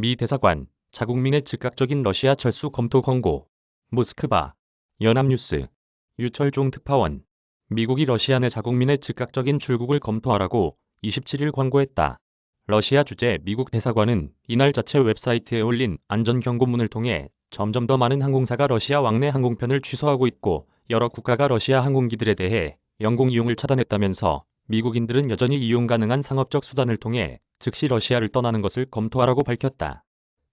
미 대사관, 자국민의 즉각적인 러시아 철수 검토 권고. 모스크바, 연합뉴스, 유철종 특파원. 미국이 러시아 내 자국민의 즉각적인 출국을 검토하라고 27일 권고했다. 러시아 주재 미국 대사관은 이날 자체 웹사이트에 올린 안전 경고문을 통해 점점 더 많은 항공사가 러시아 왕내 항공편을 취소하고 있고 여러 국가가 러시아 항공기들에 대해 영공 이용을 차단했다면서 미국인들은 여전히 이용 가능한 상업적 수단을 통해 즉시 러시아를 떠나는 것을 검토하라고 밝혔다.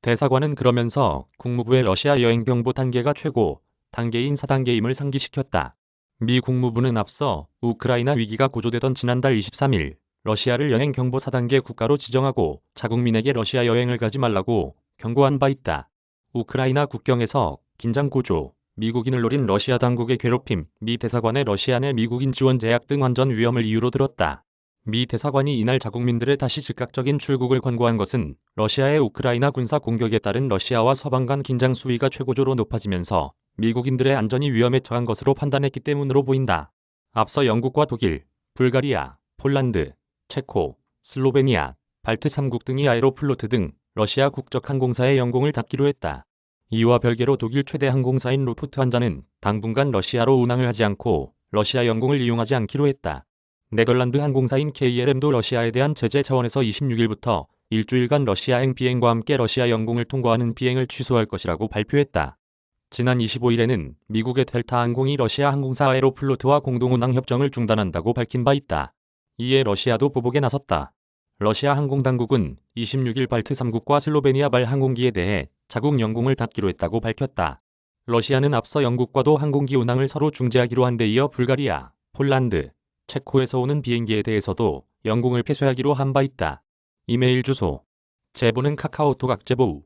대사관은 그러면서 국무부의 러시아 여행 경보 단계가 최고 단계인 4단계임을 상기시켰다. 미 국무부는 앞서 우크라이나 위기가 고조되던 지난달 23일 러시아를 여행 경보 4단계 국가로 지정하고 자국민에게 러시아 여행을 가지 말라고 경고한 바 있다. 우크라이나 국경에서 긴장 고조, 미국인을 노린 러시아 당국의 괴롭힘, 미 대사관의 러시아 내 미국인 지원 제약 등 안전 위험을 이유로 들었다. 미 대사관이 이날 자국민들의 다시 즉각적인 출국을 권고한 것은 러시아의 우크라이나 군사 공격에 따른 러시아와 서방 간 긴장 수위가 최고조로 높아지면서 미국인들의 안전이 위험에 처한 것으로 판단했기 때문으로 보인다. 앞서 영국과 독일, 불가리아, 폴란드, 체코, 슬로베니아, 발트 3국 등이 아에로플로트 등 러시아 국적 항공사의 영공을 닫기로 했다. 이와 별개로 독일 최대 항공사인 루프트한자는 당분간 러시아로 운항을 하지 않고 러시아 영공을 이용하지 않기로 했다. 네덜란드 항공사인 KLM도 러시아에 대한 제재 차원에서 26일부터 일주일간 러시아행 비행과 함께 러시아 영공을 통과하는 비행을 취소할 것이라고 발표했다. 지난 25일에는 미국의 델타 항공이 러시아 항공사 아에로플로트와 공동 운항 협정을 중단한다고 밝힌 바 있다. 이에 러시아도 보복에 나섰다. 러시아 항공 당국은 26일 발트 3국과 슬로베니아 발 항공기에 대해 자국 영공을 닫기로 했다고 밝혔다. 러시아는 앞서 영국과도 항공기 운항을 서로 중지하기로 한 데 이어 불가리아, 폴란드, 체코에서 오는 비행기에 대해서도 영공을 폐쇄하기로 한 바 있다. 이메일 주소 제보는 카카오톡 악제보우